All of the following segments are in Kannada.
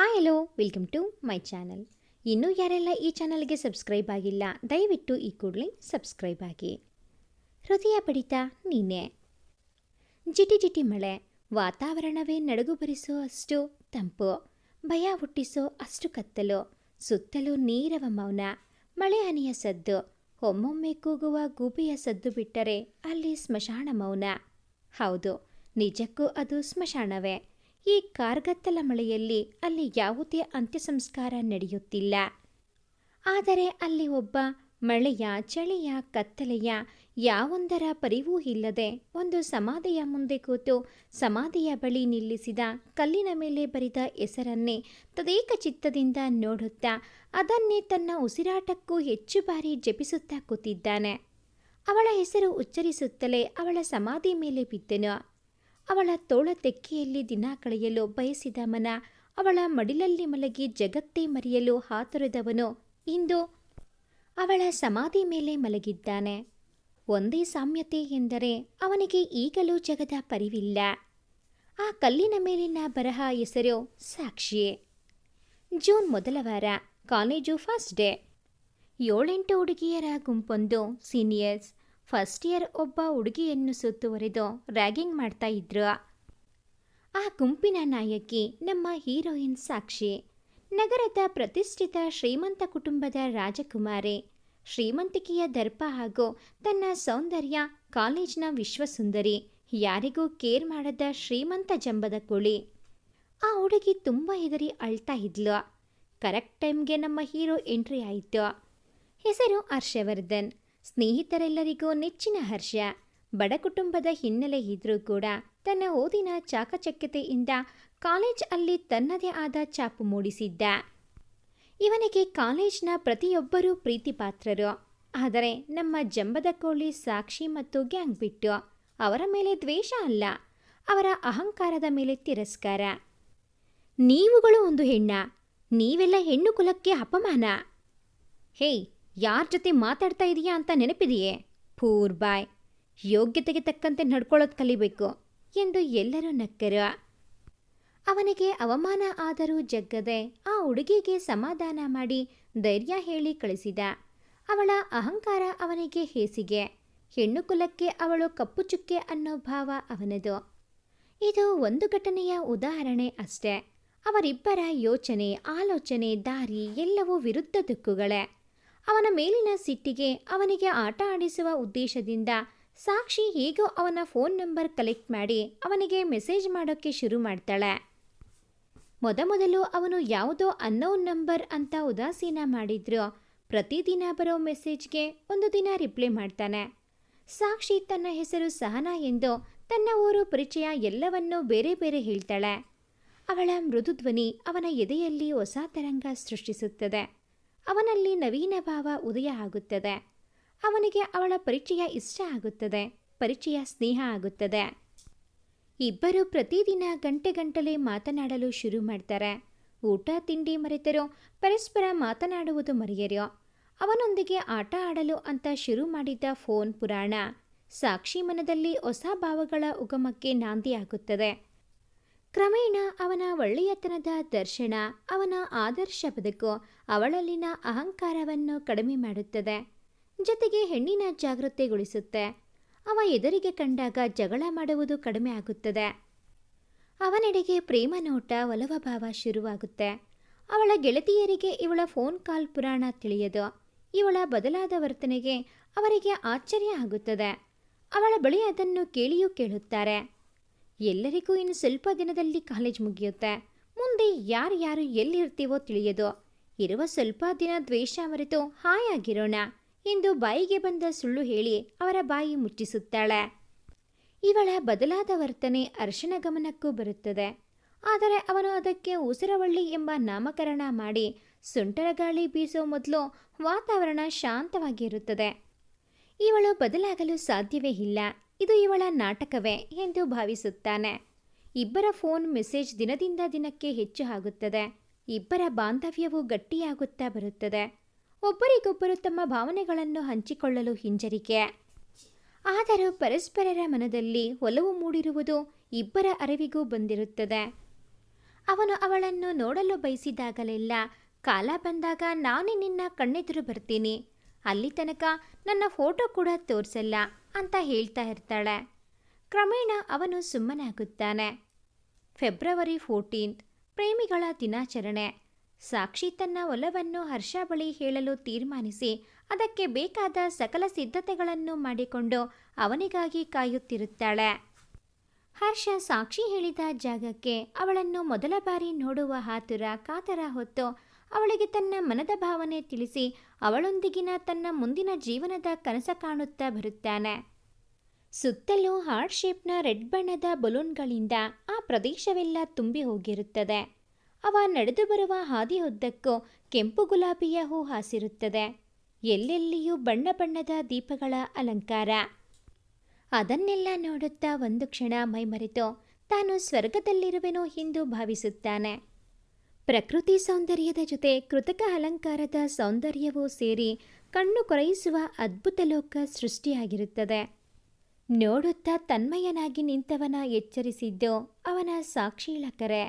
Hi hello welcome to my channel ಇನ್ನೂ ಯಾರೆಲ್ಲ ಈ ಚಾನಲ್ಗೆ ಸಬ್ಸ್ಕ್ರೈಬ್ ಆಗಿಲ್ಲ, ದಯವಿಟ್ಟು ಈ ಕೂಡಲೇ ಸಬ್ಸ್ಕ್ರೈಬ್ ಆಗಿ. ಹೃದಯ ಬಡಿತ ನೀನೆ. ಜಿಟಿ ಜಿಟಿ ಮಳೆ, ವಾತಾವರಣವೇ ನಡುಗು ಬರಿಸೋ ಅಷ್ಟು ತಂಪು, ಭಯ ಹುಟ್ಟಿಸೋ ಅಷ್ಟು ಕತ್ತಲು, ಸುತ್ತಲೂ ನೀರವ ಮೌನ, ಮಳೆ ಹನಿಯ ಸದ್ದು, ಒಮ್ಮೊಮ್ಮೆ ಕೂಗುವ ಗೂಬೆಯ ಸದ್ದು ಬಿಟ್ಟರೆ ಅಲ್ಲಿ ಸ್ಮಶಾನ ಮೌನ. ಹೌದು, ನಿಜಕ್ಕೂ ಅದು ಸ್ಮಶಾನವೇ. ಈ ಕಾರ್ಗತ್ತಲ ಮಳೆಯಲ್ಲಿ ಅಲ್ಲಿ ಯಾವುದೇ ಅಂತ್ಯ ಸಂಸ್ಕಾರ ನಡೆಯುತ್ತಿಲ್ಲ. ಆದರೆ ಅಲ್ಲಿ ಒಬ್ಬ ಮಳೆಯ ಚಳಿಯ ಕತ್ತಲೆಯ ಯಾವೊಂದರ ಪರಿವೂ ಇಲ್ಲದೆ ಒಂದು ಸಮಾಧಿಯ ಮುಂದೆ ಕೂತು ಸಮಾಧಿಯ ಬಳಿ ನಿಲ್ಲಿಸಿದ ಕಲ್ಲಿನ ಮೇಲೆ ಬರಿದ ಹೆಸರನ್ನೇ ತದೇಕ ಚಿತ್ತದಿಂದ ನೋಡುತ್ತಾ ಅದನ್ನೇ ತನ್ನ ಉಸಿರಾಟಕ್ಕೂ ಹೆಚ್ಚು ಬಾರಿ ಜಪಿಸುತ್ತಾ ಕೂತಿದ್ದಾನೆ. ಅವಳ ಹೆಸರು ಉಚ್ಚರಿಸುತ್ತಲೇ ಅವಳ ಸಮಾಧಿ ಮೇಲೆ ಬಿದ್ದನು. ಅವಳ ತೋಳ ತೆಕ್ಕೆಯಲ್ಲಿ ದಿನ ಕಳೆಯಲು ಬಯಸಿದ ಮನ ಅವಳ ಮಡಿಲಲ್ಲಿ ಮಲಗಿ ಜಗತ್ತೇ ಮರೆಯಲು ಹಾತೊರೆದವನು ಇಂದು ಅವಳ ಸಮಾಧಿ ಮೇಲೆ ಮಲಗಿದ್ದಾನೆ. ಒಂದೇ ಸಾಮ್ಯತೆ ಎಂದರೆ ಅವನಿಗೆ ಈಗಲೂ ಜಗದ ಪರಿವಿಲ್ಲ. ಆ ಕಲ್ಲಿನ ಮೇಲಿನ ಬರಹ ಹೆಸರು ಸಾಕ್ಷಿಯೇ. ಜೂನ್ ಮೊದಲ ವಾರ, ಕಾಲೇಜು ಫಸ್ಟ್ ಡೇ. ಏಳೆಂಟು ಹುಡುಗಿಯರ ಗುಂಪೊಂದು ಸೀನಿಯರ್ಸ್. ಫಸ್ಟ್ ಇಯರ್ ಒಬ್ಬ ಹುಡುಗಿಯನ್ನು ಸುತ್ತುವರೆದು ರ್ಯಾಗಿಂಗ್ ಮಾಡ್ತಾ ಇದ್ರು. ಆ ಗುಂಪಿನ ನಾಯಕಿ ನಮ್ಮ ಹೀರೋಯಿನ್ ಸಾಕ್ಷಿ. ನಗರದ ಪ್ರತಿಷ್ಠಿತ ಶ್ರೀಮಂತ ಕುಟುಂಬದ ರಾಜಕುಮಾರಿ. ಶ್ರೀಮಂತಿಕೆಯ ದರ್ಪ ಹಾಗೂ ತನ್ನ ಸೌಂದರ್ಯ ಕಾಲೇಜ್ನ ವಿಶ್ವಸುಂದರಿ. ಯಾರಿಗೂ ಕೇರ್ ಮಾಡದ ಶ್ರೀಮಂತ ಜಂಬದ ಕುಳಿ. ಆ ಹುಡುಗಿ ತುಂಬ ಹೆದರಿ ಅಳ್ತಾ ಇದ್ಲು. ಕರೆಕ್ಟ್ ಟೈಮ್ಗೆ ನಮ್ಮ ಹೀರೋ ಎಂಟ್ರಿ ಆಯಿತು. ಹೆಸರು ಹರ್ಷವರ್ಧನ್. ಸ್ನೇಹಿತರೆಲ್ಲರಿಗೂ ನೆಚ್ಚಿನ ಹರ್ಷ. ಬಡ ಕುಟುಂಬದ ಹಿನ್ನೆಲೆ ಇದ್ರೂ ಕೂಡ ತನ್ನ ಓದಿನ ಚಾಕಚಕ್ಯತೆಯಿಂದ ಕಾಲೇಜ್ ಅಲ್ಲಿ ತನ್ನದೇ ಆದ ಚಾಪು ಮೂಡಿಸಿದ್ದ. ಇವನಿಗೆ ಕಾಲೇಜ್ನ ಪ್ರತಿಯೊಬ್ಬರೂ ಪ್ರೀತಿಪಾತ್ರರು. ಆದರೆ ನಮ್ಮ ಜಂಬದ ಕೋಳಿ ಸಾಕ್ಷಿ ಮತ್ತು ಗ್ಯಾಂಗ್ ಬಿಟ್ಟು ಅವರ ಮೇಲೆ ದ್ವೇಷ ಅಲ್ಲ, ಅವರ ಅಹಂಕಾರದ ಮೇಲೆ ತಿರಸ್ಕಾರ. ನೀವುಗಳು ಒಂದು ಹೆಣ್ಣ, ನೀವೆಲ್ಲ ಹೆಣ್ಣು ಕುಲಕ್ಕೆ ಅಪಮಾನ. ಹೇಯ್ ಯಾರ ಜೊತೆ ಮಾತಾಡ್ತಾ ಇದೀಯಾ ಅಂತ ನೆನಪಿದೆಯೇ? Poor boy. ಯೋಗ್ಯತೆಗೆ ತಕ್ಕಂತೆ ನಡ್ಕೊಳ್ಳೋದು ಕಲಿಬೇಕು ಎಂದು ಎಲ್ಲರೂ ನಕ್ಕರು. ಅವನಿಗೆ ಅವಮಾನ ಆದರೂ ಜಗ್ಗದೆ ಆ ಹುಡುಗಿಗೆ ಸಮಾಧಾನ ಮಾಡಿ ಧೈರ್ಯ ಹೇಳಿ ಕಳಿಸಿದ. ಅವಳ ಅಹಂಕಾರ ಅವನಿಗೆ ಹೇಸಿಗೆ. ಹೆಣ್ಣು ಕುಲಕ್ಕೆ ಅವಳು ಕಪ್ಪು ಚುಕ್ಕೆ ಅನ್ನೋ ಭಾವ ಅವನದು. ಇದು ಒಂದು ಘಟನೆಯ ಉದಾಹರಣೆ ಅಷ್ಟೇ. ಅವರಿಬ್ಬರ ಯೋಚನೆ, ಆಲೋಚನೆ, ದಾರಿ ಎಲ್ಲವೂ ವಿರುದ್ಧ ದಿಕ್ಕುಗಳೇ. ಅವನ ಮೇಲಿನ ಸಿಟ್ಟಿಗೆ ಅವನಿಗೆ ಆಟ ಆಡಿಸುವ ಉದ್ದೇಶದಿಂದ ಸಾಕ್ಷಿ ಹೇಗೋ ಅವನ ಫೋನ್ ನಂಬರ್ ಕಲೆಕ್ಟ್ ಮಾಡಿ ಅವನಿಗೆ ಮೆಸೇಜ್ ಮಾಡೋಕ್ಕೆ ಶುರು ಮಾಡ್ತಾಳೆ. ಮೊದಮೊದಲು ಅವನು ಯಾವುದೋ ಅನ್ನೋನ್ ನಂಬರ್ ಅಂತ ಉದಾಸೀನ ಮಾಡಿದ್ರು. ಪ್ರತಿದಿನ ಬರೋ ಮೆಸೇಜ್ಗೆ ಒಂದು ದಿನ ರಿಪ್ಲೈ ಮಾಡ್ತಾನೆ. ಸಾಕ್ಷಿ ತನ್ನ ಹೆಸರು ಸಹನಾ ಎಂದು ತನ್ನ ಊರು ಪರಿಚಯ ಎಲ್ಲವನ್ನೂ ಬೇರೆ ಬೇರೆ ಹೇಳ್ತಾಳೆ. ಅವಳ ಮೃದು ಧ್ವನಿ ಅವನ ಎದೆಯಲ್ಲಿ ಹೊಸ ತರಂಗ ಸೃಷ್ಟಿಸುತ್ತದೆ. ಅವನಲ್ಲಿ ನವೀನ ಭಾವ ಉದಯ ಆಗುತ್ತದೆ. ಅವನಿಗೆ ಅವಳ ಪರಿಚಯ ಇಷ್ಟ ಆಗುತ್ತದೆ, ಪರಿಚಯ ಸ್ನೇಹ ಆಗುತ್ತದೆ. ಇಬ್ಬರು ಪ್ರತಿದಿನ ಗಂಟೆ ಗಂಟಲೆ ಮಾತನಾಡಲು ಶುರು ಮಾಡ್ತಾರೆ. ಊಟ, ತಿಂಡಿ ಮರೆತರೋ ಪರಸ್ಪರ ಮಾತನಾಡುವುದು ಮರೆಯರೋ ಅವನೊಂದಿಗೆ ಆಟ ಆಡಲು ಅಂತ ಶುರು ಮಾಡಿದ್ದ ಫೋನ್ ಪುರಾಣ ಸಾಕ್ಷಿ ಮನದಲ್ಲಿ ಹೊಸ ಭಾವಗಳ ಉಗಮಕ್ಕೆ ನಾಂದಿಯಾಗುತ್ತದೆ. ಕ್ರಮೇಣ ಅವನ ಒಳ್ಳೆಯತನದ ದರ್ಶನ, ಅವನ ಆದರ್ಶ ಬದುಕು ಅವಳಲ್ಲಿನ ಅಹಂಕಾರವನ್ನು ಕಡಿಮೆ ಮಾಡುತ್ತದೆ. ಜೊತೆಗೆ ಹೆಣ್ಣಿನ ಜಾಗೃತೆಗೊಳಿಸುತ್ತೆ. ಅವ ಎದುರಿಗೆ ಕಂಡಾಗ ಜಗಳ ಮಾಡುವುದು ಕಡಿಮೆ ಆಗುತ್ತದೆ. ಅವನೆಡೆಗೆ ಪ್ರೇಮ ನೋಟ, ಒಲವ ಭಾವ ಶುರುವಾಗುತ್ತೆ. ಅವಳ ಗೆಳತಿಯರಿಗೆ ಇವಳ ಫೋನ್ ಕಾಲ್ ಪುರಾಣ ತಿಳಿಯದು. ಇವಳ ಬದಲಾದ ವರ್ತನೆಗೆ ಅವರಿಗೆ ಆಶ್ಚರ್ಯ ಆಗುತ್ತದೆ. ಅವಳ ಬಳಿ ಅದನ್ನು ಕೇಳಿಯೂ ಕೇಳುತ್ತಾರೆ. ಎಲ್ಲರಿಗೂ ಇನ್ನು ಸ್ವಲ್ಪ ದಿನದಲ್ಲಿ ಕಾಲೇಜ್ ಮುಗಿಯುತ್ತೆ. ಮುಂದೆ ಯಾರು ಯಾರು ಎಲ್ಲಿರ್ತೀವೋ ತಿಳಿಯೋದು. ಇರುವ ಸ್ವಲ್ಪ ದಿನ ದ್ವೇಷ ಮರೆತು ಹಾಯಾಗಿರೋಣ. ಎಂದು ಬಾಯಿಗೆ ಬಂದ ಸುಳ್ಳು ಹೇಳಿ ಅವರ ಬಾಯಿ ಮುಚ್ಚಿಸುತ್ತಾಳೆ. ಇವಳ ಬದಲಾದ ವರ್ತನೆ ಅರ್ಶನ ಗಮನಕ್ಕೂ ಬರುತ್ತದೆ. ಆದರೆ ಅವನು ಅದಕ್ಕೆ ಉಸಿರವಳ್ಳಿ ಎಂಬ ನಾಮಕರಣ ಮಾಡಿ ಸುಂಟರ ಗಾಳಿ ಬೀಸೋ ಮೊದಲು ವಾತಾವರಣ ಶಾಂತವಾಗಿರುತ್ತದೆ. ಇವಳು ಬದಲಾಗಲು ಸಾಧ್ಯವೇ ಇಲ್ಲ. ಇದು ಇವಳ ನಾಟಕವೇ ಎಂದು ಭಾವಿಸುತ್ತಾನೆ. ಇಬ್ಬರ ಫೋನ್ ಮೆಸೇಜ್ ದಿನದಿಂದ ದಿನಕ್ಕೆ ಹೆಚ್ಚು ಆಗುತ್ತದೆ. ಇಬ್ಬರ ಬಾಂಧವ್ಯವು ಗಟ್ಟಿಯಾಗುತ್ತಾ ಬರುತ್ತದೆ. ಒಬ್ಬರಿಗೊಬ್ಬರು ತಮ್ಮ ಭಾವನೆಗಳನ್ನು ಹಂಚಿಕೊಳ್ಳಲು ಹಿಂಜರಿಕೆ. ಆದರೂ ಪರಸ್ಪರರ ಮನದಲ್ಲಿ ಒಲವು ಮೂಡಿರುವುದು ಇಬ್ಬರ ಅರಿವಿಗೂ ಬಂದಿರುತ್ತದೆ. ಅವನು ಅವಳನ್ನು ನೋಡಲು ಬಯಸಿದಾಗಲೆಲ್ಲ ಕಾಲ ಬಂದಾಗ ನಾನೇ ನಿನ್ನ ಕಣ್ಣೆದುರು ಬರ್ತೀನಿ. ಅಲ್ಲಿ ತನಕ ನನ್ನ ಫೋಟೋ ಕೂಡ ತೋರಿಸಲ್ಲ ಅಂತ ಹೇಳ್ತಾ ಇರ್ತಾಳೆ. ಕ್ರಮೇಣ ಅವನು ಸುಮ್ಮನಾಗುತ್ತಾನೆ. ಫೆಬ್ರವರಿ ಫೋರ್ಟೀನ್ತ್ ಪ್ರೇಮಿಗಳ ದಿನಾಚರಣೆ. ಸಾಕ್ಷಿ ತನ್ನ ಒಲವನ್ನು ಹರ್ಷ ಬಳಿ ಹೇಳಲು ತೀರ್ಮಾನಿಸಿ ಅದಕ್ಕೆ ಬೇಕಾದ ಸಕಲ ಸಿದ್ಧತೆಗಳನ್ನು ಮಾಡಿಕೊಂಡು ಅವನಿಗಾಗಿ ಕಾಯುತ್ತಿರುತ್ತಾಳೆ. ಹರ್ಷ ಸಾಕ್ಷಿ ಹೇಳಿದ ಜಾಗಕ್ಕೆ ಅವಳನ್ನು ಮೊದಲ ಬಾರಿ ನೋಡುವ ಹಾತುರ ಕಾತರ ಹೊತ್ತು ಅವಳಿಗೆ ತನ್ನ ಮನದ ಭಾವನೆ ತಿಳಿಸಿ ಅವಳೊಂದಿಗಿನ ತನ್ನ ಮುಂದಿನ ಜೀವನದ ಕನಸ ಕಾಣುತ್ತಾ ಬರುತ್ತಾನೆ. ಸುತ್ತಲೂ ಹಾರ್ಟ್ ಶೇಪ್ನ ರೆಡ್ ಬಣ್ಣದ ಬಲೂನ್ಗಳಿಂದ ಆ ಪ್ರದೇಶವೆಲ್ಲ ತುಂಬಿ ಹೋಗಿರುತ್ತದೆ. ಅವ ನಡೆದು ಬರುವ ಹಾದಿಯುದ್ದಕ್ಕೂ ಕೆಂಪು ಗುಲಾಬಿಯ ಹೂ ಹಾಸಿರುತ್ತದೆ. ಎಲ್ಲೆಲ್ಲಿಯೂ ಬಣ್ಣ ಬಣ್ಣದ ದೀಪಗಳ ಅಲಂಕಾರ. ಅದನ್ನೆಲ್ಲ ನೋಡುತ್ತಾ ಒಂದು ಕ್ಷಣ ಮೈಮರೆತು ತಾನು ಸ್ವರ್ಗದಲ್ಲಿರುವೆನೋ ಎಂದು ಭಾವಿಸುತ್ತಾನೆ. ಪ್ರಕೃತಿ ಸೌಂದರ್ಯದ ಜೊತೆ ಕೃತಕ ಅಲಂಕಾರದ ಸೌಂದರ್ಯವೂ ಸೇರಿ ಕಣ್ಣು ಕೊರೈಸುವ ಅದ್ಭುತ ಲೋಕ ಸೃಷ್ಟಿಯಾಗಿರುತ್ತದೆ. ನೋಡುತ್ತಾ ತನ್ಮಯನಾಗಿ ನಿಂತವನ ಎಚ್ಚರಿಸಿದ್ದು ಅವನ ಸಾಕ್ಷೀಳಕರೆ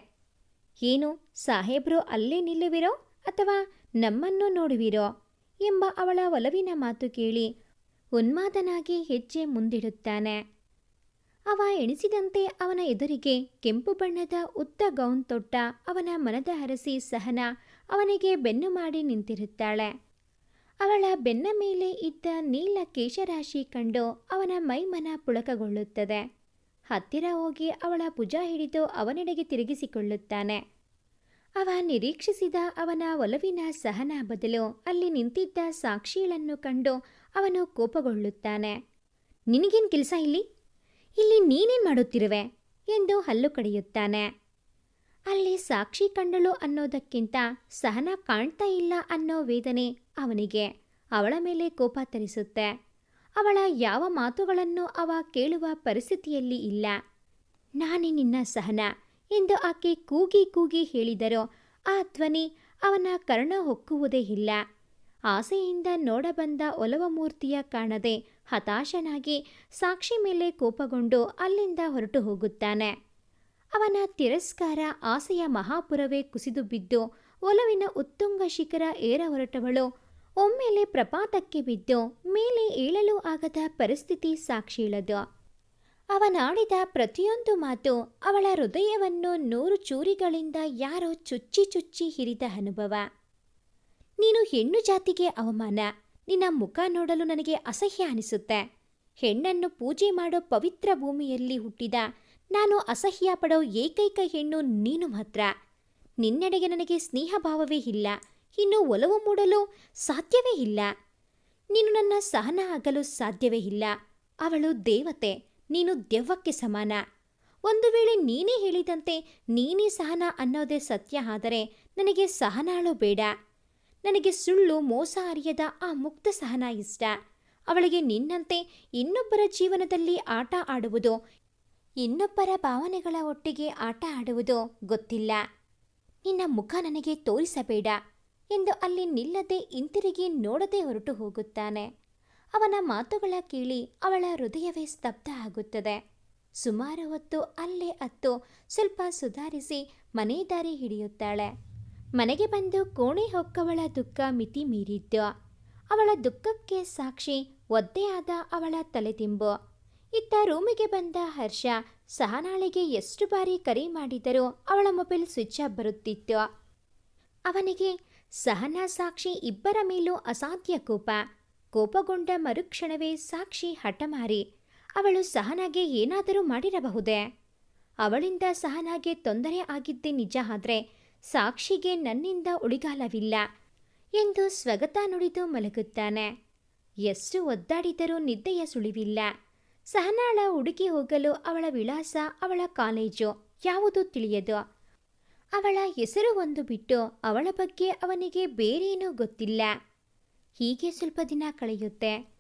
ಏನು, ಸಾಹೇಬ್ರು ಅಲ್ಲೇ ನಿಲ್ಲುವಿರೋ ಅಥವಾ ನಮ್ಮನ್ನು ನೋಡುವಿರೋ ಎಂಬ ಅವಳ ಒಲವಿನ ಮಾತು ಕೇಳಿ ಉನ್ಮಾದನಾಗಿ ಹೆಜ್ಜೆ ಮುಂದಿಡುತ್ತಾನೆ. ಅವ ಎಣಿಸಿದಂತೆ ಅವನ ಎದುರಿಗೆ ಕೆಂಪು ಬಣ್ಣದ ಉದ್ದ ಗೌನ್ ತೊಟ್ಟ ಅವನ ಮನದ ಹರಸಿ ಸಹನ ಅವನಿಗೆ ಬೆನ್ನು ಮಾಡಿ ನಿಂತಿರುತ್ತಾಳೆ. ಅವಳ ಬೆನ್ನ ಮೇಲೆ ಇದ್ದ ನೀಲ ಕೇಶರಾಶಿ ಕಂಡು ಅವನ ಮೈಮನ ಪುಳಕಗೊಳ್ಳುತ್ತದೆ. ಹತ್ತಿರ ಹೋಗಿ ಅವಳ ಭುಜ ಹಿಡಿದು ಅವನೆಡೆಗೆ ತಿರುಗಿಸಿಕೊಳ್ಳುತ್ತಾನೆ. ಅವ ನಿರೀಕ್ಷಿಸಿದ ಅವನ ಒಲವಿನ ಸಹನ ಬದಲು ಅಲ್ಲಿ ನಿಂತಿದ್ದ ಸಾಕ್ಷಿಗಳನ್ನು ಕಂಡು ಅವನು ಕೋಪಗೊಳ್ಳುತ್ತಾನೆ. ನಿನಗೇನು ಕೆಲಸ ಇಲ್ಲಿ? ಇಲ್ಲಿ ನೀನೇನ್ ಮಾಡುತ್ತಿರುವೆ? ಎಂದು ಹಲ್ಲು ಕಡಿಯುತ್ತಾನೆ. ಅಲ್ಲಿ ಸಾಕ್ಷಿ ಕಂಡಳು ಅನ್ನೋದಕ್ಕಿಂತ ಸಹನ ಕಾಣ್ತಾ ಇಲ್ಲ ಅನ್ನೋ ವೇದನೆ ಅವನಿಗೆ. ಅವಳ ಮೇಲೆ ಕೋಪ ತರಿಸುತ್ತೆ. ಅವಳ ಯಾವ ಮಾತುಗಳನ್ನು ಅವ ಕೇಳುವ ಪರಿಸ್ಥಿತಿಯಲ್ಲಿ ಇಲ್ಲ. ನಾನೇ ನಿನ್ನ ಸಹನ ಎಂದು ಆಕೆ ಕೂಗಿ ಕೂಗಿ ಹೇಳಿದರೂ ಆ ಧ್ವನಿ ಅವನ ಕರ್ಣ ಹೊಕ್ಕುವುದೇ ಇಲ್ಲ. ಆಸೆಯಿಂದ ನೋಡಬಂದ ಒಲವ ಮೂರ್ತಿಯ ಕಾಣದೆ ಹತಾಶನಾಗಿ ಸಾಕ್ಷಿ ಮೇಲೆ ಕೋಪಗೊಂಡು ಅಲ್ಲಿಂದ ಹೊರಟು ಹೋಗುತ್ತಾನೆ. ಅವನ ತಿರಸ್ಕಾರ ಆಸೆಯ ಮಹಾಪುರವೇ ಕುಸಿದು ಬಿದ್ದು ಒಲವಿನ ಉತ್ತುಂಗ ಶಿಖರ ಏರ ಹೊರಟವಳು. ಒಮ್ಮೆಲೆ ಪ್ರಪಾತಕ್ಕೆ ಬಿದ್ದು ಮೇಲೆ ಏಳಲು ಆಗದ ಪರಿಸ್ಥಿತಿ ಸಾಕ್ಷೀಳದು ಅವನಾಡಿದ ಪ್ರತಿಯೊಂದು ಮಾತು ಅವಳ ಹೃದಯವನ್ನು ನೂರು ಚೂರಿಗಳಿಂದ ಯಾರೋ ಚುಚ್ಚಿ ಚುಚ್ಚಿ ಹಿರಿದ ಅನುಭವ. ನೀನು ಹೆಣ್ಣು ಜಾತಿಗೆ ಅವಮಾನ. ನಿನ್ನ ಮುಖ ನೋಡಲು ನನಗೆ ಅಸಹ್ಯ ಅನಿಸುತ್ತೆ. ಹೆಣ್ಣನ್ನು ಪೂಜೆ ಮಾಡೋ ಪವಿತ್ರ ಭೂಮಿಯಲ್ಲಿ ಹುಟ್ಟಿದ ನಾನು ಅಸಹ್ಯ ಪಡೋ ಏಕೈಕ ಹೆಣ್ಣು ನೀನು ಮಾತ್ರ. ನಿನ್ನೆಡೆಗೆ ನನಗೆ ಸ್ನೇಹ ಭಾವವೇ ಇಲ್ಲ. ಇನ್ನು ಒಲವು ಮೂಡಲು ಸಾಧ್ಯವೇ ಇಲ್ಲ. ನೀನು ನನ್ನ ಸಹನ ಆಗಲು ಸಾಧ್ಯವೇ ಇಲ್ಲ. ಅವಳು ದೇವತೆ, ನೀನು ದೆವ್ವಕ್ಕೆ ಸಮಾನ. ಒಂದು ವೇಳೆ ನೀನೇ ಹೇಳಿದಂತೆ ನೀನೇ ಸಹನ ಅನ್ನೋದೇ ಸತ್ಯ ಆದರೆ ನನಗೆ ಸಹನಾಳು ಬೇಡ. ನನಗೆ ಸುಳ್ಳು ಮೋಸ ಅರಿಯದ ಆ ಮುಕ್ತ ಸಹನ ಇಷ್ಟ. ಅವಳಿಗೆ ನಿನ್ನಂತೆ ಇನ್ನೊಬ್ಬರ ಜೀವನದಲ್ಲಿ ಆಟ ಆಡುವುದು, ಇನ್ನೊಬ್ಬರ ಭಾವನೆಗಳ ಒಟ್ಟಿಗೆ ಆಟ ಆಡುವುದು ಗೊತ್ತಿಲ್ಲ. ನಿನ್ನ ಮುಖ ನನಗೆ ತೋರಿಸಬೇಡ ಎಂದು ಅಲ್ಲಿ ನಿಲ್ಲದೆ ಹಿಂತಿರುಗಿ ನೋಡದೆ ಹೊರಟು ಹೋಗುತ್ತಾನೆ. ಅವನ ಮಾತುಗಳ ಕೇಳಿ ಅವಳ ಹೃದಯವೇ ಸ್ತಬ್ಧ ಆಗುತ್ತದೆ. ಸುಮಾರು ಹೊತ್ತು ಅಲ್ಲೇ ಅತ್ತು ಸ್ವಲ್ಪ ಸುಧಾರಿಸಿ ಮನೆ ದಾರಿ ಹಿಡಿಯುತ್ತಾಳೆ. ಮನೆಗೆ ಬಂದು ಕೋಣೆ ಹೊಕ್ಕವಳ ದುಃಖ ಮಿತಿ ಮೀರಿದ್ದು, ಅವಳ ದುಃಖಕ್ಕೆ ಸಾಕ್ಷಿ ಒದ್ದೆಯಾದ ಅವಳ ತಲೆದಿಂಬು. ಇತ್ತ ರೂಮಿಗೆ ಬಂದ ಹರ್ಷ ಸಹನಾಳಿಗೆ ಎಷ್ಟು ಬಾರಿ ಕರೆ ಮಾಡಿದರೂ ಅವಳ ಮೊಬೈಲ್ ಸ್ವಿಚ್ ಆಫ್ ಬರುತ್ತಿತ್ತು. ಅವನಿಗೆ ಸಹನಾ ಸಾಕ್ಷಿ ಇಬ್ಬರ ಮೇಲೂ ಅಸಾಧ್ಯ ಕೋಪ. ಕೋಪಗೊಂಡ ಮರುಕ್ಷಣವೇ ಸಾಕ್ಷಿ ಹಠಮಾರಿ ಅವಳು ಸಹನಾಗೆ ಏನಾದರೂ ಮಾಡಿರಬಹುದೇ? ಅವಳಿಂದ ಸಹನಾಗೆ ತೊಂದರೆ ಆಗಿದ್ದೇ ನಿಜ ಆದರೆ ಸಾಕ್ಷಿಗೆ ನನ್ನಿಂದ ಉಳಿಗಾಲವಿಲ್ಲ ಎಂದು ಸ್ವಗತ ನುಡಿದು ಮಲಗುತ್ತಾನೆ. ಎಷ್ಟು ಒದ್ದಾಡಿದರೂ ನಿದ್ದೆಯ ಸುಳಿವಿಲ್ಲ. ಸಹನಾಳ ಹುಡುಕಿ ಹೋಗಲು ಅವಳ ವಿಳಾಸ ಅವಳ ಕಾಲೇಜು, ಯಾವುದು ತಿಳಿಯದು. ಅವಳ ಹೆಸರು ಒಂದು ಬಿಟ್ಟು ಅವಳ ಬಗ್ಗೆ ಅವನಿಗೆ ಬೇರೇನೂ ಗೊತ್ತಿಲ್ಲ. ಹೀಗೆ ಸ್ವಲ್ಪ ದಿನ ಕಳೆಯುತ್ತೆ.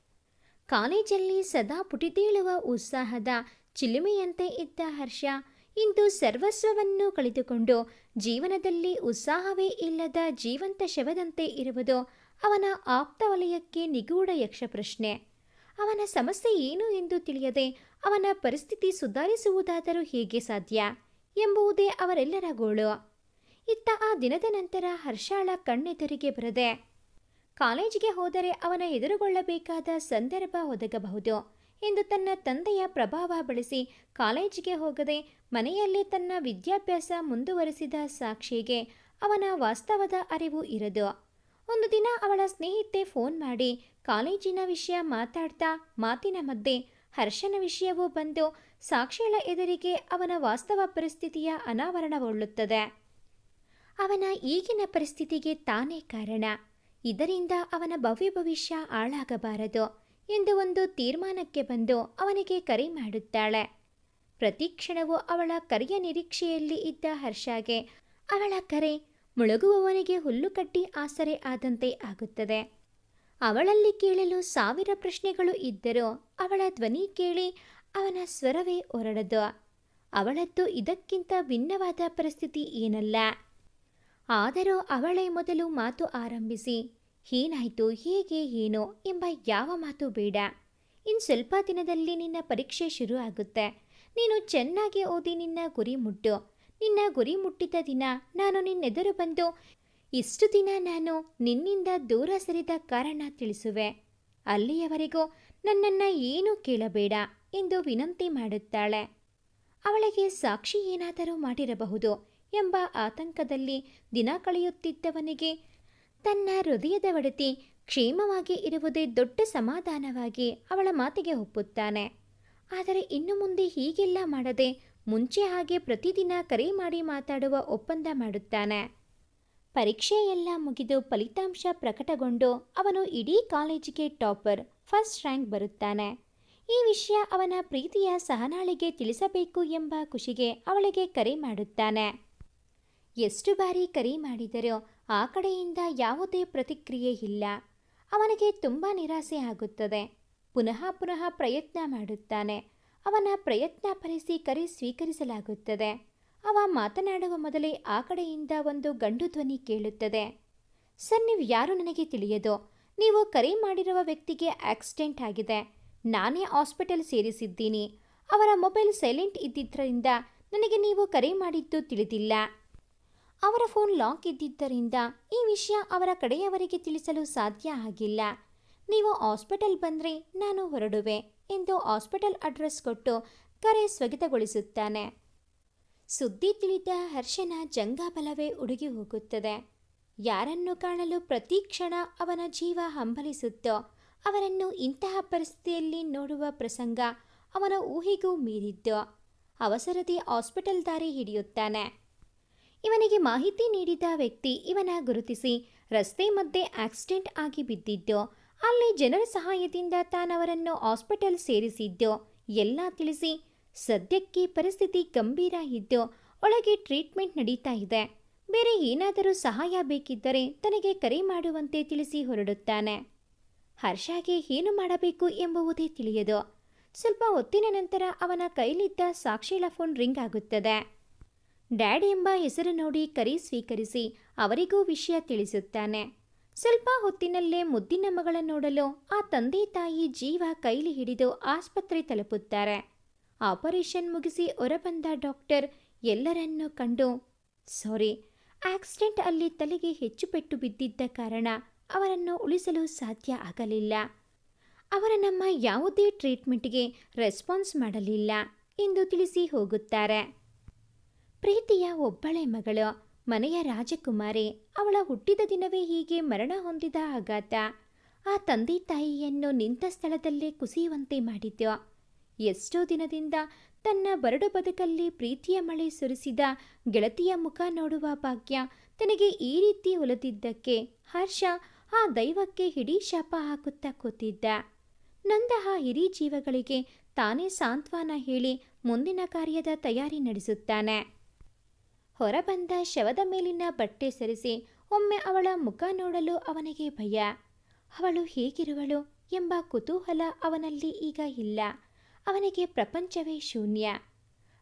ಕಾಲೇಜಲ್ಲಿ ಸದಾ ಪುಟಿದೇಳುವ ಉತ್ಸಾಹದ ಚಿಲುಮೆಯಂತೆ ಇದ್ದ ಹರ್ಷ ಇಂದು ಸರ್ವಸ್ವವನ್ನು ಕಳೆದುಕೊಂಡು ಜೀವನದಲ್ಲಿ ಉತ್ಸಾಹವೇ ಇಲ್ಲದ ಜೀವಂತ ಶವದಂತೆ ಇರುವುದು ಅವನ ಆಪ್ತ ವಲಯಕ್ಕೆ ನಿಗೂಢ ಯಕ್ಷ ಪ್ರಶ್ನೆ ಅವನ ಸಮಸ್ಯೆ ಏನು ಎಂದು ತಿಳಿಯದೆ ಅವನ ಪರಿಸ್ಥಿತಿ ಸುಧಾರಿಸುವುದಾದರೂ ಹೇಗೆ ಸಾಧ್ಯ ಎಂಬುವುದೇ ಅವರೆಲ್ಲರ ಗೋಳು. ಇತ್ತ ಆ ದಿನದ ನಂತರ ಹರ್ಷಾಳ ಕಣ್ಣೆದುರಿಗೆ ಬರದೆ ಕಾಲೇಜಿಗೆ ಹೋದರೆ ಅವನ ಎದುರುಗೊಳ್ಳಬೇಕಾದ ಸಂದರ್ಭ ಒದಗಬಹುದು. ಎಂದು ತನ್ನ ತಂದೆಯ ಪ್ರಭಾವ ಬಳಸಿ ಕಾಲೇಜಿಗೆ ಹೋಗದೆ ಮನೆಯಲ್ಲೇ ತನ್ನ ವಿದ್ಯಾಭ್ಯಾಸ ಮುಂದುವರೆಸಿದ ಸಾಕ್ಷಿಗೆ ಅವನ ವಾಸ್ತವದ ಅರಿವು ಇರದು. ಒಂದು ದಿನ ಅವಳ ಸ್ನೇಹಿತೆ ಫೋನ್ ಮಾಡಿ ಕಾಲೇಜಿನ ವಿಷಯ ಮಾತಾಡ್ತಾ ಮಾತಿನ ಮಧ್ಯೆ ಹರ್ಷನ ವಿಷಯವೂ ಬಂದು ಸಾಕ್ಷಿಗಳ ಎದುರಿಗೆ ಅವನ ವಾಸ್ತವ ಪರಿಸ್ಥಿತಿಯ ಅನಾವರಣಗೊಳ್ಳುತ್ತದೆ. ಅವನ ಈಗಿನ ಪರಿಸ್ಥಿತಿಗೆ ತಾನೇ ಕಾರಣ. ಇದರಿಂದ ಅವನ ಭವ್ಯ ಭವಿಷ್ಯ ಹಾಳಾಗಬಾರದು. ಎಂದು ಒಂದು ತೀರ್ಮಾನಕ್ಕೆ ಬಂದು ಅವನಿಗೆ ಕರೆ ಮಾಡುತ್ತಾಳೆ. ಪ್ರತಿ ಕ್ಷಣವೂ ಅವಳ ಕರೆಯ ನಿರೀಕ್ಷೆಯಲ್ಲಿ ಇದ್ದ ಹರ್ಷಾಗೆ ಅವಳ ಕರೆ ಮುಳುಗುವವನಿಗೆ ಹುಲ್ಲು ಕಟ್ಟಿ ಆಸರೆ ಆದಂತೆ ಆಗುತ್ತದೆ. ಅವಳಲ್ಲಿ ಕೇಳಲು ಸಾವಿರ ಪ್ರಶ್ನೆಗಳು ಇದ್ದರೂ ಅವಳ ಧ್ವನಿ ಕೇಳಿ ಅವನ ಸ್ವರವೇ ಹೊರಡದು ಅವಳದ್ದು ಇದಕ್ಕಿಂತ ಭಿನ್ನವಾದ ಪರಿಸ್ಥಿತಿ ಏನಲ್ಲ. ಆದರೂ ಅವಳೇ ಮೊದಲು ಮಾತು ಆರಂಭಿಸಿ ಏನಾಯಿತು, ಹೇಗೆ, ಏನೋ ಎಂಬ ಯಾವ ಮಾತು ಬೇಡ. ಇನ್ನು ಸ್ವಲ್ಪ ದಿನದಲ್ಲಿ ನಿನ್ನ ಪರೀಕ್ಷೆ ಶುರು ಆಗುತ್ತೆ. ನೀನು ಚೆನ್ನಾಗಿ ಓದಿ ನಿನ್ನ ಗುರಿ ಮುಟ್ಟು. ನಿನ್ನ ಗುರಿ ಮುಟ್ಟಿದ ದಿನ ನಾನು ನಿನ್ನೆದುರು ಬಂದು ಇಷ್ಟು ದಿನ ನಾನು ನಿನ್ನಿಂದ ದೂರ ಸರಿದ ಕಾರಣ ತಿಳಿಸುವೆ. ಅಲ್ಲಿಯವರೆಗೂ ನನ್ನನ್ನು ಏನೂ ಕೇಳಬೇಡ ಎಂದು ವಿನಂತಿ ಮಾಡುತ್ತಾಳೆ. ಅವಳಿಗೆ ಸಾಕ್ಷಿ ಏನಾದರೂ ಮಾಡಿರಬಹುದು ಎಂಬ ಆತಂಕದಲ್ಲಿ ದಿನ ಕಳೆಯುತ್ತಿದ್ದವನಿಗೆ ತನ್ನ ಹೃದಯದ ಒಡತಿ ಕ್ಷೇಮವಾಗಿ ಇರುವುದೇ ದೊಡ್ಡ ಸಮಾಧಾನವಾಗಿ ಅವಳ ಮಾತಿಗೆ ಒಪ್ಪುತ್ತಾನೆ. ಆದರೆ ಇನ್ನು ಮುಂದೆ ಹೀಗೆಲ್ಲ ಮಾಡದೆ ಮುಂಚೆ ಹಾಗೆ ಪ್ರತಿದಿನ ಕರೆ ಮಾಡಿ ಮಾತಾಡುವ ಒಪ್ಪಂದ ಮಾಡುತ್ತಾನೆ. ಪರೀಕ್ಷೆ ಎಲ್ಲ ಮುಗಿದು ಫಲಿತಾಂಶ ಪ್ರಕಟಗೊಂಡು ಅವನು ಇಡೀ ಕಾಲೇಜಿಗೆ ಟಾಪರ್, ಫಸ್ಟ್ ರ್ಯಾಂಕ್ ಬರುತ್ತಾನೆ. ಈ ವಿಷಯ ಅವನ ಪ್ರೀತಿಯ ಸಹನಾಳಿಗೆ ತಿಳಿಸಬೇಕು ಎಂಬ ಖುಷಿಗೆ ಅವಳಿಗೆ ಕರೆ ಮಾಡುತ್ತಾನೆ. ಎಷ್ಟು ಬಾರಿ ಕರೆ ಮಾಡಿದರೋ ಆ ಕಡೆಯಿಂದ ಯಾವುದೇ ಪ್ರತಿಕ್ರಿಯೆ ಇಲ್ಲ. ಅವನಿಗೆ ತುಂಬ ನಿರಾಸೆ ಆಗುತ್ತದೆ. ಪುನಃ ಪುನಃ ಪ್ರಯತ್ನ ಮಾಡುತ್ತಾನೆ. ಅವನ ಪ್ರಯತ್ನ ಫಲಿಸಿ ಕರೆ ಸ್ವೀಕರಿಸಲಾಗುತ್ತದೆ. ಅವ ಮಾತನಾಡುವ ಮೊದಲೇ ಆ ಕಡೆಯಿಂದ ಒಂದು ಗಂಡು ಧ್ವನಿ ಕೇಳುತ್ತದೆ. ಸರ್, ನೀವು ಯಾರು ನನಗೆ ತಿಳಿಯದು? ನೀವು ಕರೆ ಮಾಡಿರುವ ವ್ಯಕ್ತಿಗೆ ಆಕ್ಸಿಡೆಂಟ್ ಆಗಿದೆ. ನಾನೇ ಹಾಸ್ಪಿಟಲ್ ಸೇರಿಸಿದ್ದೀನಿ. ಅವರ ಮೊಬೈಲ್ ಸೈಲೆಂಟ್ ಇದ್ದಿದ್ದರಿಂದ ನನಗೆ ನೀವು ಕರೆ ಮಾಡಿದ್ದು ತಿಳಿದಿಲ್ಲ. ಅವರ ಫೋನ್ ಲಾಕ್ ಇದ್ದಿದ್ದರಿಂದ ಈ ವಿಷಯ ಅವರ ಕಡೆಯವರಿಗೆ ತಿಳಿಸಲು ಸಾಧ್ಯ ಆಗಿಲ್ಲ. ನೀವು ಹಾಸ್ಪಿಟಲ್ ಬಂದರೆ ನಾನು ಹೊರಡುವೆ ಎಂದು ಹಾಸ್ಪಿಟಲ್ ಅಡ್ರೆಸ್ ಕೊಟ್ಟು ಕರೆ ಸ್ಥಗಿತಗೊಳಿಸುತ್ತಾನೆ ಸುದ್ದಿ ತಿಳಿದ ಹರ್ಷನ ಜಂಗಾಬಲವೇ ಉಡುಗಿ ಹೋಗುತ್ತದೆ. ಯಾರನ್ನು ಕಾಣಲು ಪ್ರತಿ ಕ್ಷಣ ಅವನ ಜೀವ ಹಂಬಲಿಸುತ್ತೋ, ಅವರನ್ನು ಇಂತಹ ಪರಿಸ್ಥಿತಿಯಲ್ಲಿ ನೋಡುವ ಪ್ರಸಂಗ ಅವನ ಊಹೆಗೂ ಮೀರಿದ್ದು, ಅವಸರದಿ ಹಾಸ್ಪಿಟಲ್ ದಾರಿ ಹಿಡಿಯುತ್ತಾನೆ. ಇವನಿಗೆ ಮಾಹಿತಿ ನೀಡಿದ ವ್ಯಕ್ತಿ ಇವನ ಗುರುತಿಸಿ ರಸ್ತೆ ಮಧ್ಯೆ ಆಕ್ಸಿಡೆಂಟ್ ಆಗಿ ಬಿದ್ದಿದ್ದು, ಅಲ್ಲಿ ಜನರ ಸಹಾಯದಿಂದ ತಾನವರನ್ನು ಹಾಸ್ಪಿಟಲ್ ಸೇರಿಸಿದ್ದು ಎಲ್ಲ ತಿಳಿಸಿ ಸದ್ಯಕ್ಕೆ ಪರಿಸ್ಥಿತಿ ಗಂಭೀರ ಇದ್ದು ಒಳಗೆ ಟ್ರೀಟ್ಮೆಂಟ್ ನಡೀತಾ ಇದೆ. ಬೇರೆ ಏನಾದರೂ ಸಹಾಯ ಬೇಕಿದ್ದರೆ ತನಗೆ ಕರೆ ಮಾಡುವಂತೆ ತಿಳಿಸಿ ಹೊರಡುತ್ತಾನೆ. ಹರ್ಷಗೆ ಏನು ಮಾಡಬೇಕು ಎಂಬುವುದೇ ತಿಳಿಯದು. ಸ್ವಲ್ಪ ಹೊತ್ತಿನ ನಂತರ ಅವನ ಕೈಲಿದ್ದ ಸಾಕ್ಷಿಲ ಫೋನ್ ರಿಂಗ್ ಆಗುತ್ತದೆ. ಡ್ಯಾಡ್ ಎಂಬ ಹೆಸರು ನೋಡಿ ಕರಿ ಸ್ವೀಕರಿಸಿ ಅವರಿಗೂ ವಿಷಯ ತಿಳಿಸುತ್ತಾನೆ. ಸ್ವಲ್ಪ ಹೊತ್ತಿನಲ್ಲೇ ಮುದ್ದಿನ ಮಗಳ ನೋಡಲು ಆ ತಂದೆ ತಾಯಿ ಜೀವ ಕೈಲಿ ಹಿಡಿದು ಆಸ್ಪತ್ರೆ ತಲುಪುತ್ತಾರೆ. ಆಪರೇಷನ್ ಮುಗಿಸಿ ಹೊರಬಂದ ಡಾಕ್ಟರ್ ಎಲ್ಲರನ್ನು ಕಂಡು, ಸಾರಿ, ಆಕ್ಸಿಡೆಂಟ್ ಅಲ್ಲಿ ತಲೆಗೆ ಹೆಚ್ಚು ಪೆಟ್ಟು ಬಿದ್ದಿದ್ದ ಕಾರಣ ಅವರನ್ನು ಉಳಿಸಲು ಸಾಧ್ಯ ಆಗಲಿಲ್ಲ. ಅವರ ನಮ್ಮ ಯಾವುದೇ ಟ್ರೀಟ್ಮೆಂಟ್ಗೆ ರೆಸ್ಪಾನ್ಸ್ ಮಾಡಲಿಲ್ಲ ಎಂದು ತಿಳಿಸಿ ಹೋಗುತ್ತಾರೆ. ಪ್ರೀತಿಯ ಒಬ್ಬಳೆ ಮಗಳು. ಮನೆಯ ರಾಜಕುಮಾರಿ. ಅವಳ ಹುಟ್ಟಿದ ದಿನವೇ ಹೀಗೆ ಮರಣ ಹೊಂದಿದ ಆಘಾತ. ಆ ತಂದೆ ತಾಯಿಯನ್ನು ನಿಂತ ಸ್ಥಳದಲ್ಲೇ ಕುಸಿಯುವಂತೆ ಮಾಡಿದ್ದು. ಎಷ್ಟೋ ದಿನದಿಂದ ತನ್ನ ಬರಡು ಬದುಕಲ್ಲಿ ಪ್ರೀತಿಯ ಮಳೆ ಸುರಿಸಿದ ಗೆಳತಿಯ ಮುಖ ನೋಡುವ ಭಾಗ್ಯ ತನಗೆ ಈ ರೀತಿ ಒಲಿದಿದ್ದಕ್ಕೆ ಹರ್ಷ ಆ ದೈವಕ್ಕೆ ಹಿಡೀ ಶಾಪ ಹಾಕುತ್ತಾ ಕೂತಿದ್ದ. ನಂದಹ ಹಿರಿ ಜೀವಗಳಿಗೆ ತಾನೇ ಸಾಂತ್ವನ ಹೇಳಿ ಮುಂದಿನ ಕಾರ್ಯದ ತಯಾರಿ ನಡೆಸುತ್ತಾನೆ. ಹೊರಬಂದ ಶವದ ಮೇಲಿನ ಬಟ್ಟೆ ಸರಿಸಿ ಒಮ್ಮೆ ಅವಳ ಮುಖ ನೋಡಲು ಅವನಿಗೆ ಭಯ. ಅವಳು ಹೇಗಿರುವಳು ಎಂಬ ಕುತೂಹಲ ಅವನಲ್ಲಿ ಈಗ ಇಲ್ಲ. ಅವನಿಗೆ ಪ್ರಪಂಚವೇ ಶೂನ್ಯ.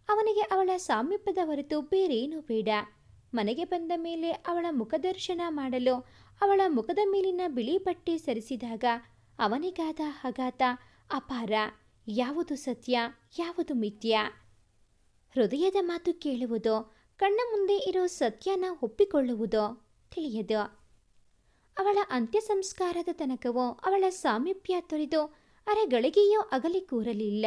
ಅವನಿಗೆ ಅವಳ ಸಾಮೀಪ್ಯದ ಹೊರತು ಬೇರೇನೂ ಬೇಡ. ಮನೆಗೆ ಬಂದ ಮೇಲೆ ಅವಳ ಮುಖದರ್ಶನ ಮಾಡಲು ಅವಳ ಮುಖದ ಮೇಲಿನ ಬಿಳಿ ಬಟ್ಟೆ ಸರಿಸಿದಾಗ ಅವನಿಗಾದ ಆಘಾತ, ಅಪಾರ. ಯಾವುದು ಸತ್ಯ, ಯಾವುದು ಮಿಥ್ಯ? ಹೃದಯದ ಮಾತು ಕೇಳುವುದು ಕಣ್ಣ ಮುಂದೆ ಇರೋ ಸತ್ಯನ ಒಪ್ಪಿಕೊಳ್ಳುವುದೋ ತಿಳಿಯದು. ಅವಳ ಅಂತ್ಯ ಸಂಸ್ಕಾರದ ತನಕವೋ ಅವಳ ಸಾಮೀಪ್ಯ ತೊರೆದು ಅರೆಗಳಿಗೆಯೋ ಅಗಲಿ ಕೂರಲಿಲ್ಲ.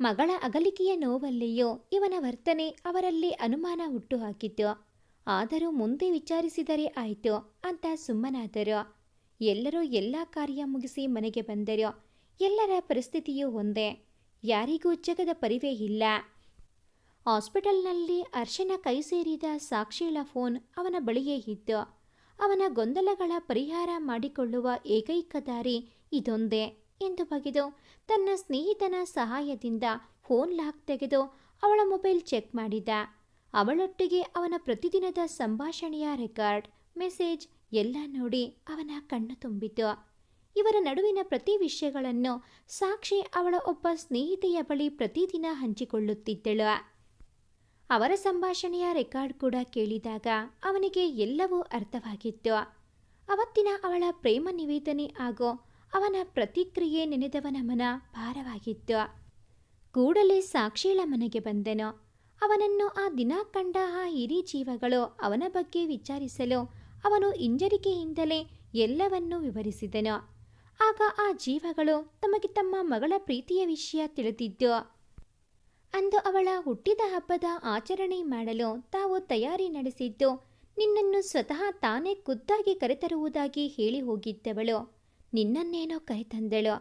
ಮಗಳ ಅಗಲಿಕೆಯ ನೋವಲ್ಲಿಯೋ ಇವನ ವರ್ತನೆ ಅವರಲ್ಲಿ ಅನುಮಾನ ಹುಟ್ಟುಹಾಕಿತು. ಆದರೂ ಮುಂದೆ ವಿಚಾರಿಸಿದರೆ ಆಯಿತು ಅಂತ ಸುಮ್ಮನಾದರು. ಎಲ್ಲರೂ ಎಲ್ಲ ಕಾರ್ಯ ಮುಗಿಸಿ ಮನೆಗೆ ಬಂದರು. ಎಲ್ಲರ ಪರಿಸ್ಥಿತಿಯೂ ಒಂದೇ. ಯಾರಿಗೂ ಜಗದ ಪರಿವೇ ಇಲ್ಲ. ಹಾಸ್ಪಿಟಲ್ನಲ್ಲಿ ಅರ್ಶನ ಕೈ ಸೇರಿದ ಸಾಕ್ಷಿಳ ಫೋನ್ ಅವನ ಬಳಿಯೇ ಇತ್ತು. ಅವನ ಗೊಂದಲಗಳ ಪರಿಹಾರ ಮಾಡಿಕೊಳ್ಳುವ ಏಕೈಕ ದಾರಿ ಇದೊಂದೇ ಎಂದು ಬಗೆದು ತನ್ನ ಸ್ನೇಹಿತನ ಸಹಾಯದಿಂದ ಫೋನ್ ಲಾಕ್ ತೆಗೆದು ಅವಳ ಮೊಬೈಲ್ ಚೆಕ್ ಮಾಡಿದ. ಅವಳೊಟ್ಟಿಗೆ ಅವನ ಪ್ರತಿದಿನದ ಸಂಭಾಷಣೆಯ ರೆಕಾರ್ಡ್, ಮೆಸೇಜ್ ಎಲ್ಲ ನೋಡಿ ಅವನ ಕಣ್ಣು ತುಂಬಿತು. ಇವರ ನಡುವಿನ ಪ್ರತಿ ವಿಷಯಗಳನ್ನು ಸಾಕ್ಷಿ ಅವಳ ಒಬ್ಬ ಸ್ನೇಹಿತೆಯ ಬಳಿ ಪ್ರತಿದಿನ ಹಂಚಿಕೊಳ್ಳುತ್ತಿದ್ದಳು. ಅವರ ಸಂಭಾಷಣೆಯ ರೆಕಾರ್ಡ್ ಕೂಡ ಕೇಳಿದಾಗ ಅವನಿಗೆ ಎಲ್ಲವೂ ಅರ್ಥವಾಗಿತ್ತು. ಅವತ್ತಿನ ಅವಳ ಪ್ರೇಮ ನಿವೇದನೆ ಹಾಗೂ ಅವನ ಪ್ರತಿಕ್ರಿಯೆ ನೆನೆದವನ ಮನ ಭಾರವಾಗಿತ್ತು. ಕೂಡಲೇ ಸಾಕ್ಷಿಳ ಮನೆಗೆ ಬಂದೆನು. ಅವನನ್ನು ಆ ದಿನ ಕಂಡ ಆ ಹಿರಿ ಜೀವಗಳು ಅವನ ಬಗ್ಗೆ ವಿಚಾರಿಸಲು ಅವನು ಹಿಂಜರಿಕೆಯಿಂದಲೇ ಎಲ್ಲವನ್ನೂ ವಿವರಿಸಿದನು. ಆಗ ಆ ಜೀವಗಳು ತಮಗೆ ತಮ್ಮ ಮಗಳ ಪ್ರೀತಿಯ ವಿಷಯ ತಿಳಿದಿದ್ದು ಅಂದು ಅವಳ ಹುಟ್ಟಿದ ಹಬ್ಬದ ಆಚರಣೆ ಮಾಡಲು ತಾವು ತಯಾರಿ ನಡೆಸಿದ್ದು, ನಿನ್ನನ್ನು ಸ್ವತಃ ತಾನೇ ಖುದ್ದಾಗಿ ಕರೆತರುವುದಾಗಿ ಹೇಳಿ ಹೋಗಿದ್ದವಳು. ನಿನ್ನನ್ನೇನೋ ಕರೆತಂದಳು.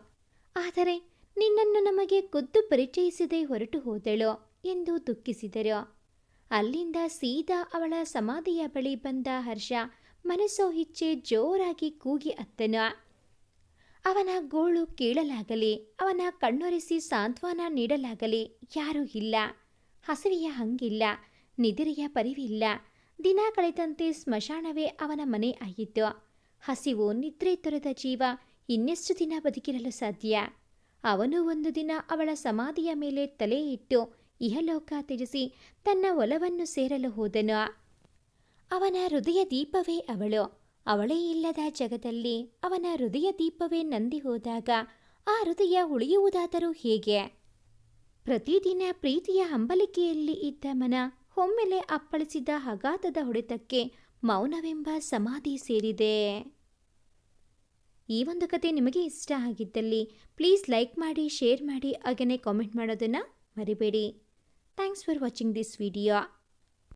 ಆದರೆ ನಿನ್ನನ್ನು ನಮಗೆ ಖುದ್ದು ಪರಿಚಯಿಸದೆ ಹೊರಟು ಹೋದಳು ಎಂದು ದುಃಖಿಸಿದರು. ಅಲ್ಲಿಂದ ಸೀದಾ ಅವಳ ಸಮಾಧಿಯ ಬಳಿ ಬಂದ ಹರ್ಷ ಮನಸ್ಸೋ ಇಚ್ಛೆ ಜೋರಾಗಿ ಕೂಗಿ ಅತ್ತನು. ಅವನ ಗೋಳು ಕೇಳಲಾಗಲಿ, ಅವನ ಕಣ್ಣೊರೆಸಿ ಸಾಂತ್ವನ ನೀಡಲಾಗಲಿ, ಯಾರೂ ಇಲ್ಲ. ಹಸಿವೆಯ ಹಂಗಿಲ್ಲ, ನಿದಿರೆಯ ಪರಿವಿಲ್ಲ. ದಿನ ಕಳೆದಂತೆ ಸ್ಮಶಾನವೇ ಅವನ ಮನೆ ಆಯಿತು ಹಸಿವು ನಿದ್ರೆ ತೊರೆದ ಜೀವ ಇನ್ನೆಷ್ಟು ದಿನ ಬದುಕಿರಲು ಸಾಧ್ಯ? ಅವನು ಒಂದು ದಿನ ಅವಳ ಸಮಾಧಿಯ ಮೇಲೆ ತಲೆ ಇಟ್ಟು ಇಹಲೋಕ ತ್ಯಜಿಸಿ ತನ್ನ ಒಲವನ್ನು ಸೇರಲು ಹೋದನು. ಅವನ ಹೃದಯ ದೀಪವೇ ಅವಳು. ಅವಳೇ ಇಲ್ಲದ ಜಗದಲ್ಲಿ ಅವನ ಹೃದಯ ದೀಪವೇ ನಂದಿ ಹೋದಾಗ ಆ ಹೃದಯ ಉಳಿಯುವುದಾದರೂ ಹೇಗೆ? ಪ್ರತಿದಿನ ಪ್ರೀತಿಯ ಹಂಬಲಿಕೆಯಲ್ಲಿ ಇದ್ದ ಮನ ಒಮ್ಮೆಲೆ ಅಪ್ಪಳಿಸಿದ ಅಗಾಧದ ಹೊಡೆತಕ್ಕೆ ಮೌನವೆಂಬ ಸಮಾಧಿ ಸೇರಿದೆ. ಈ ಒಂದು ಕತೆ ನಿಮಗೆ ಇಷ್ಟ ಆಗಿದ್ದಲ್ಲಿ ಪ್ಲೀಸ್ ಲೈಕ್ ಮಾಡಿ, ಶೇರ್ ಮಾಡಿ ಹಾಗೆಯೇ ಕಾಮೆಂಟ್ ಮಾಡೋದನ್ನು ಮರಿಬೇಡಿ. Thanks for watching this video.